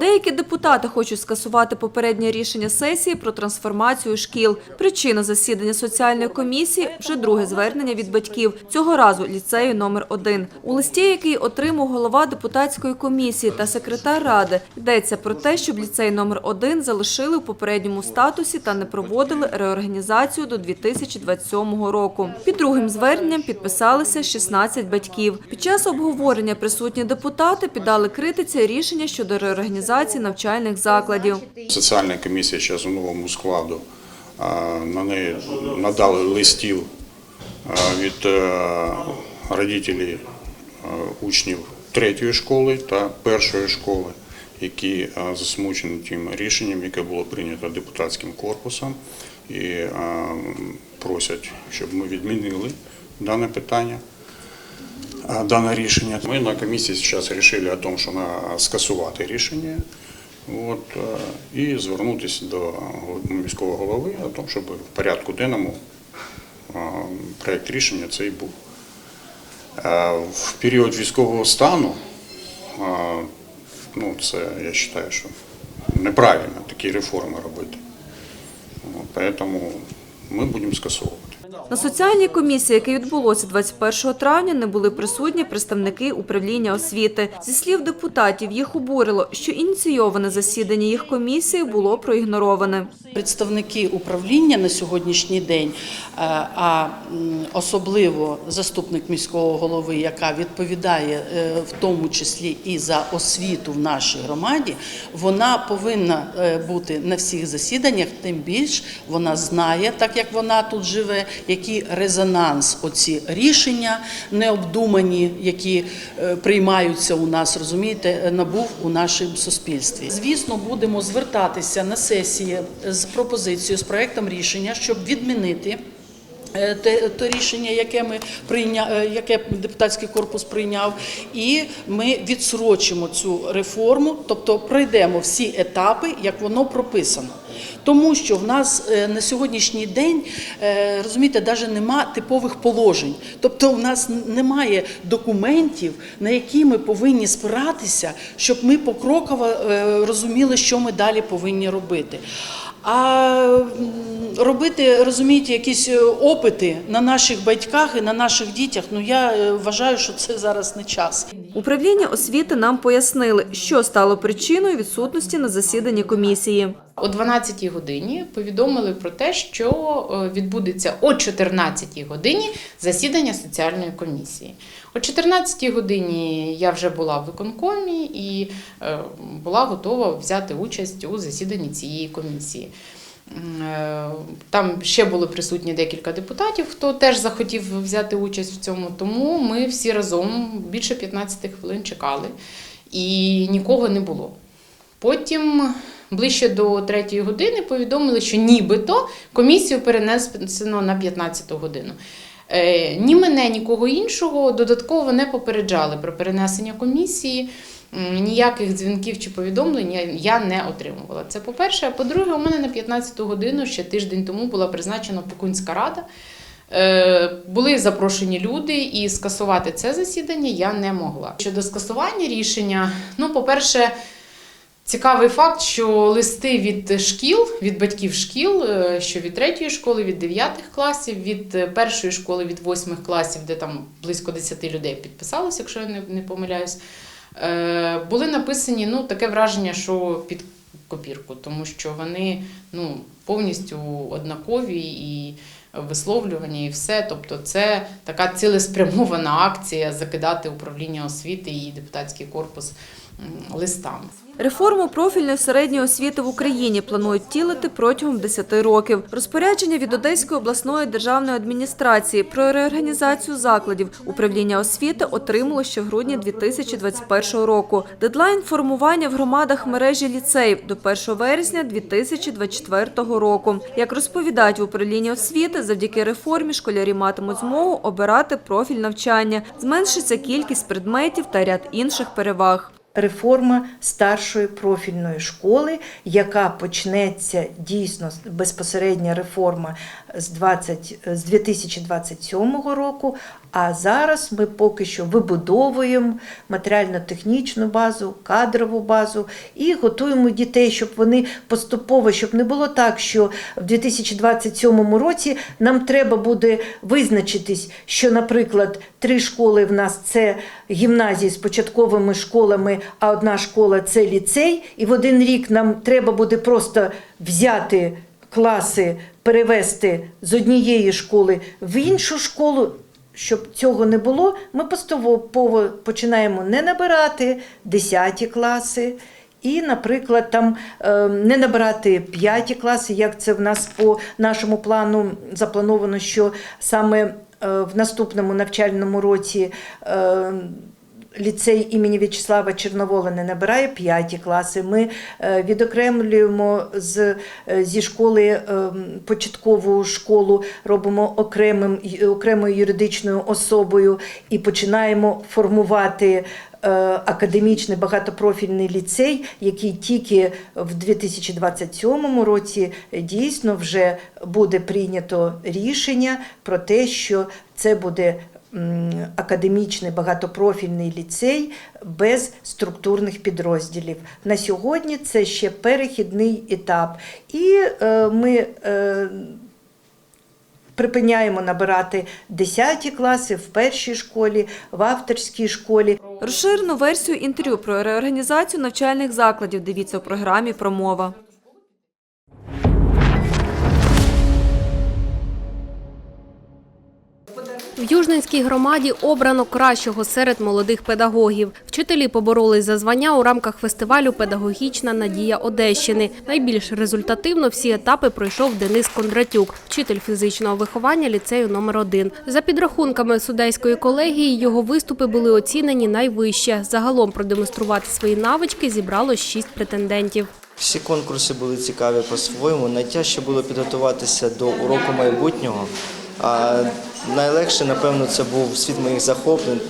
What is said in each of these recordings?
Деякі депутати хочуть скасувати попереднє рішення сесії про трансформацію шкіл. Причина засідання соціальної комісії вже друге звернення від батьків. Цього разу ліцею номер 1 У листі, який отримав голова депутатської комісії та секретар ради, йдеться про те, щоб ліцей номер 1 залишили у попередньому статусі та не проводили реорганізацію до 2027 року. Під другим зверненням підписалися 16 батьків. Під час обговорення присутні депутати піддали критиці рішення щодо реорганізації навчальних закладів. Соціальна комісія зараз у новому складу. На неї надали листів від е, родителів е, учнів третьої школи та першої школи, які е, засмучені тим рішенням, яке було прийнято депутатським корпусом, і просять, щоб ми відмінили дане питання. Дане рішення. Ми на комісії зараз вирішили що на скасувати рішення. От, і звернутися до міського голови тому, щоб в порядку денному проєкт рішення цей був. В період військового стану, ну, це я вважаю, що неправильно такі реформи робити. Тому ми будемо скасовувати. На соціальній комісії, яке відбулося 21 травня, не були присутні представники управління освіти. Зі слів депутатів, їх обурило, що ініційоване засідання їх комісії було проігнороване. Представники управління на сьогоднішній день, е, а особливо заступник міського голови, яка відповідає е, в тому числі і за освіту в нашій громаді, вона повинна е, бути на всіх засіданнях. Тим більш вона знає, так як вона тут живе, який резонанс оці рішення необдумані, які е, приймаються у нас, розумієте, е, набув у нашому суспільстві. Звісно, будемо звертатися на сесії з пропозицією, з проектом рішення, щоб відмінити. Е, Те, те рішення, яке ми прийня, е, яке депутатський корпус прийняв, і ми відсрочимо цю реформу, тобто пройдемо всі етапи, як воно прописано. Тому що в нас е, на сьогоднішній день розумієте, навіть нема типових положень. Тобто, в нас немає документів, на які ми повинні спиратися, щоб ми покроково розуміли, що ми далі повинні робити. А робити, розумієте, якісь е, опити на наших батьках і на наших дітях, ну я е, вважаю, що це зараз не час. Управління освіти нам пояснили, що стало причиною відсутності на засіданні комісії. О 12-й годині повідомили про те, що е, відбудеться о 14-й годині засідання соціальної комісії. О 14-й годині я вже була в виконкомі і е, була готова взяти участь у засіданні цієї комісії. Е, Там ще були присутні декілька депутатів, хто теж захотів взяти участь в цьому. Тому ми всі разом більше 15 хвилин чекали і нікого не було. Потім ближче до третьої години повідомили, що нібито комісію перенесено на 15 годину. Е, ні мене, нікого іншого додатково не попереджали про перенесення комісії. Ніяких дзвінків чи повідомлень я- не отримувала. Це по-перше. А по-друге, у мене на 15-ту годину ще тиждень тому була призначена опікунська рада. Е, Були запрошені люди, і скасувати це засідання я не могла. Щодо скасування рішення, ну, по-перше, Цікавий факт, що листи від шкіл, від батьків шкіл, е, що від третьої школи, від дев'ятих класів, від е, першої школи, від восьмих класів, де там близько 10 людей підписалось, якщо я не, помиляюсь, е, були написані ну, таке враження, що під копірку, тому що вони ну, повністю однакові і висловлювання, і все. Тобто, це така цілеспрямована акція закидати управління освіти і депутатський корпус листами. Реформу профільної середньої освіти в Україні планують втілити протягом 10 років. Розпорядження від Одеської обласної державної адміністрації про реорганізацію закладів управління освіти отримало ще в грудні 2021 року. Дедлайн формування в громадах мережі ліцеїв до 1 вересня 2024 року. Як розповідають в управлінні освіти, завдяки реформі школярі матимуть змогу обирати профіль навчання, зменшиться кількість предметів та ряд інших переваг. Реформа старшої профільної школи, яка почнеться дійсно безпосередня реформа з 20, з 2027 року, А зараз ми поки що вибудовуємо матеріально-технічну базу, кадрову базу і готуємо дітей, щоб вони поступово, щоб не було так, що в 2027 році нам треба буде визначитись, що, наприклад, три школи в нас це гімназії з початковими школами, а одна школа це ліцей. І в один рік нам треба буде просто взяти класи, перевести з однієї школи в іншу школу. Щоб цього не було, ми поступово починаємо не набирати 10 класи. І, наприклад, там е, не набирати 5 класи, як це в нас по нашому плану заплановано, що саме е, в наступному навчальному році е, ліцей імені В'ячеслава Чорновола не набирає 5 класи. Ми е, відокремлюємо з, е, зі школи е, початкову школу, робимо окремим, окремою юридичною особою і починаємо формувати. Академічний багатопрофільний ліцей, який тільки в 2027 році дійсно вже буде прийнято рішення про те, що це буде академічний багатопрофільний ліцей без структурних підрозділів. На сьогодні це ще перехідний етап. І е, ми е, припиняємо набирати 10 класи в першій школі, в авторській школі. Розширену версію інтерв'ю про реорганізацію навчальних закладів дивіться у програмі «Промова». В Южненській громаді обрано кращого серед молодих педагогів. Вчителі поборолись за звання у рамках фестивалю Педагогічна надія Одещини. Найбільш результативно всі етапи пройшов Денис Кондратюк, вчитель фізичного виховання ліцею номер 1 За підрахунками судейської колегії, його виступи були оцінені найвище. Загалом продемонструвати свої навички зібрало шість претендентів. Всі конкурси були цікаві по-своєму. Найтяжче було підготуватися до уроку майбутнього. Найлегше, напевно, це був світ моїх захоплень.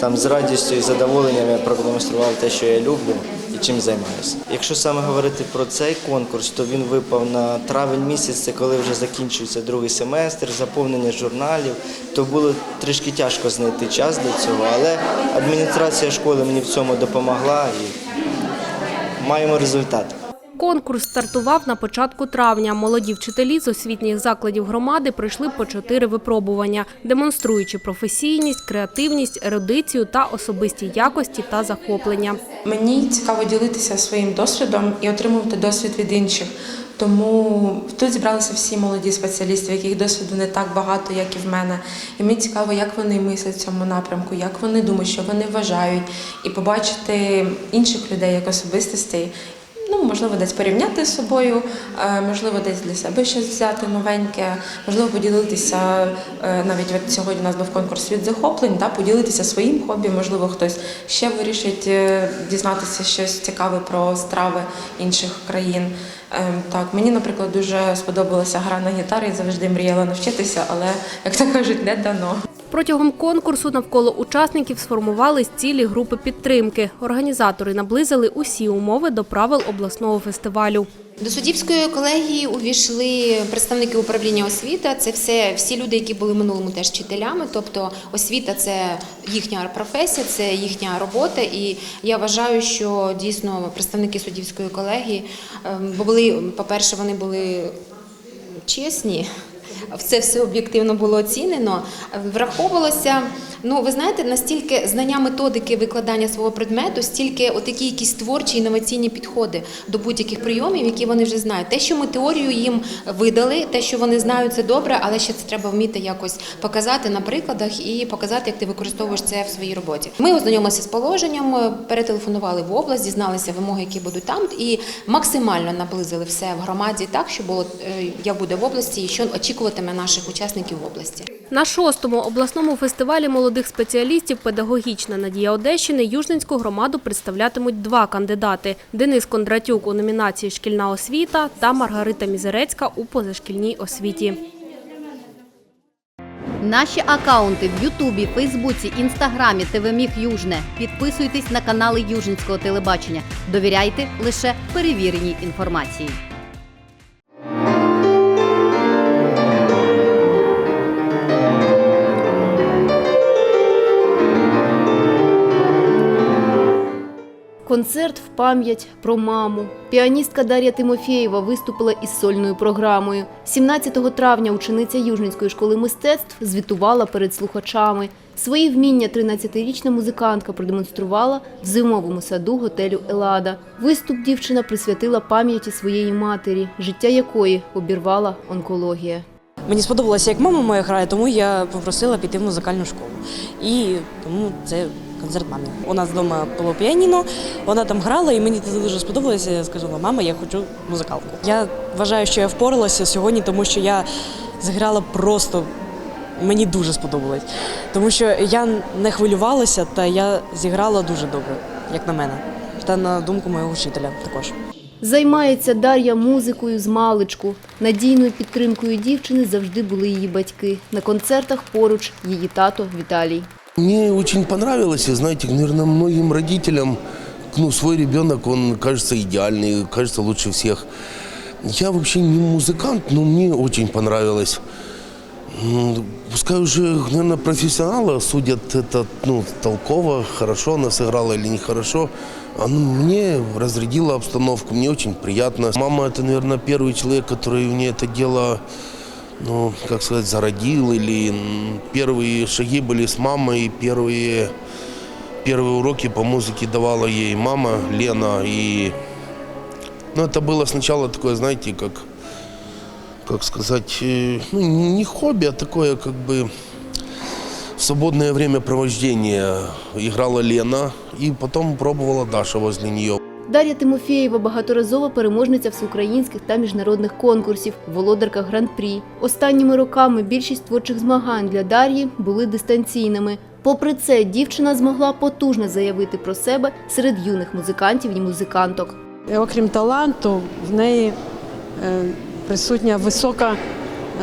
Там з радістю і задоволенням я продемонстрував те, що я люблю і чим займаюся. Якщо саме говорити про цей конкурс, то він випав на травень місяць, це коли вже закінчується другий семестр, заповнення журналів. То було трішки тяжко знайти час для цього, але адміністрація школи мені в цьому допомогла і маємо результат. Конкурс стартував на початку травня. Молоді вчителі з освітніх закладів громади пройшли по чотири випробування, демонструючи професійність, креативність, ерудицію та особисті якості та захоплення. Мені цікаво ділитися своїм досвідом і отримувати досвід від інших. Тому тут зібралися всі молоді спеціалісти, яких досвіду не так багато, як і в мене. І мені цікаво, як вони мислять в цьому напрямку, як вони думають, що вони вважають, і побачити інших людей як особистостей. Ну, можливо, десь порівняти з собою, е, можливо, десь для себе щось взяти новеньке, можливо, поділитися. е, Навіть от сьогодні у нас був конкурс від захоплень, да, поділитися своїм хобі. Можливо, хтось ще вирішить е, дізнатися щось цікаве про страви інших країн. Е, Так, мені, наприклад, дуже сподобалася гра на гітарі, завжди мріяла навчитися, але як то кажуть, не дано. Протягом конкурсу навколо учасників сформувались цілі групи підтримки. Організатори наблизили усі умови до правил обласного фестивалю. До суддівської колегії увійшли представники управління освіти. Це все всі люди, які були минулому теж вчителями. Тобто освіта це їхня професія, це їхня робота. І я вважаю, що дійсно представники суддівської колегії, ем, бо були, по-перше, вони були чесні. Це все об'єктивно було оцінено. Враховувалося, ну ви знаєте, настільки знання методики викладання свого предмету, стільки отакі якісь творчі інноваційні підходи до будь-яких прийомів, які вони вже знають. Те, що ми теорію їм видали, те, що вони знають, це добре, але ще це треба вміти якось показати на прикладах і показати, як ти використовуєш це в своїй роботі. Ми ознайомилися з положенням, перетелефонували в область, дізналися вимоги, які будуть там, і максимально наблизили все в громаді так, що було е, як буде в області, і що очікуватиме наших учасників в області. На шостому обласному фестивалі молодих спеціалістів Педагогічна надія Одещини Южненську громаду представлятимуть два кандидати: Денис Кондратюк у номінації Шкільна освіта та Маргарита Мізерецька у позашкільній освіті. Наші акаунти в Ютубі, Фейсбуці, Інстаграмі, ТВ Міг Южне. Підписуйтесь на канали Южницького телебачення. Довіряйте лише перевіреній інформації. Концерт в пам'ять про маму. Піаністка Дар'я Тимофєєва виступила із сольною програмою. 17 травня учениця Южницької школи мистецтв звітувала перед слухачами. Свої вміння 13-річна музикантка продемонструвала в зимовому саду готелю Елада. Виступ дівчина присвятила пам'яті своєї матері, життя якої обірвала онкологія. Мені сподобалося, як мама моя грає, тому я попросила піти в музикальну школу. І тому це концерт мамі. У нас вдома було піаніно, вона там грала, і мені це дуже сподобалося. Я сказала, мама, я хочу музикалку. Я вважаю, що я впоралася сьогодні, тому що я зіграла просто. Мені дуже сподобалось, тому що я не хвилювалася, та я зіграла дуже добре, як на мене, та на думку мого вчителя також. Займається Дар'я музикою з маличку. Надійною підтримкою дівчини завжди були її батьки. На концертах поруч її тато Віталій. Мне очень понравилось, и знаете, наверное, многим родителям, ну, свой ребенок, он кажется идеальный, кажется лучше всех. Я вообще не музыкант, но мне очень понравилось. Пускай уже, наверное, профессионалы судят это, ну, толково, хорошо она сыграла или нехорошо. А ну, мне разрядила обстановку, мне очень приятно. Мама это, наверное, первый человек, который мне это дело ну, как сказать, зародил, или первые шаги были с мамой, первые, первые уроки по музыке давала ей мама Лена, и ну, это было сначала такое, знаете, как, как сказать, э, ну, не хобби, а такое, как бы, свободное времяпровождение. Играла Лена, и потом пробовала Даша возле нее. Дар'я Тимофєєва багаторазова переможниця всеукраїнських та міжнародних конкурсів, володарка гран-прі. Останніми роками більшість творчих змагань для Дар'ї були дистанційними. Попри це, дівчина змогла потужно заявити про себе серед юних музикантів і музиканток. Окрім таланту, в неї е, присутня висока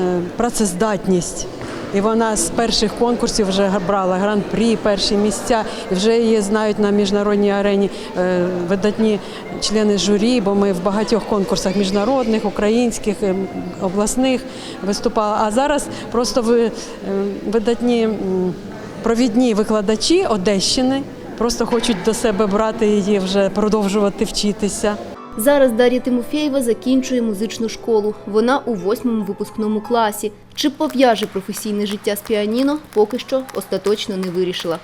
е, працездатність. І вона з перших конкурсів вже брала гран-прі, перші місця, і вже її знають на міжнародній арені е, видатні члени журі, бо ми в багатьох конкурсах міжнародних, українських, е, обласних виступали. А зараз просто е, видатні провідні викладачі Одещини просто хочуть до себе брати її, вже продовжувати вчитися. Зараз Дар'я Тимофєєва закінчує музичну школу. Вона у восьмому випускному класі. Чи пов'яже професійне життя з піаніно, поки що остаточно не вирішила.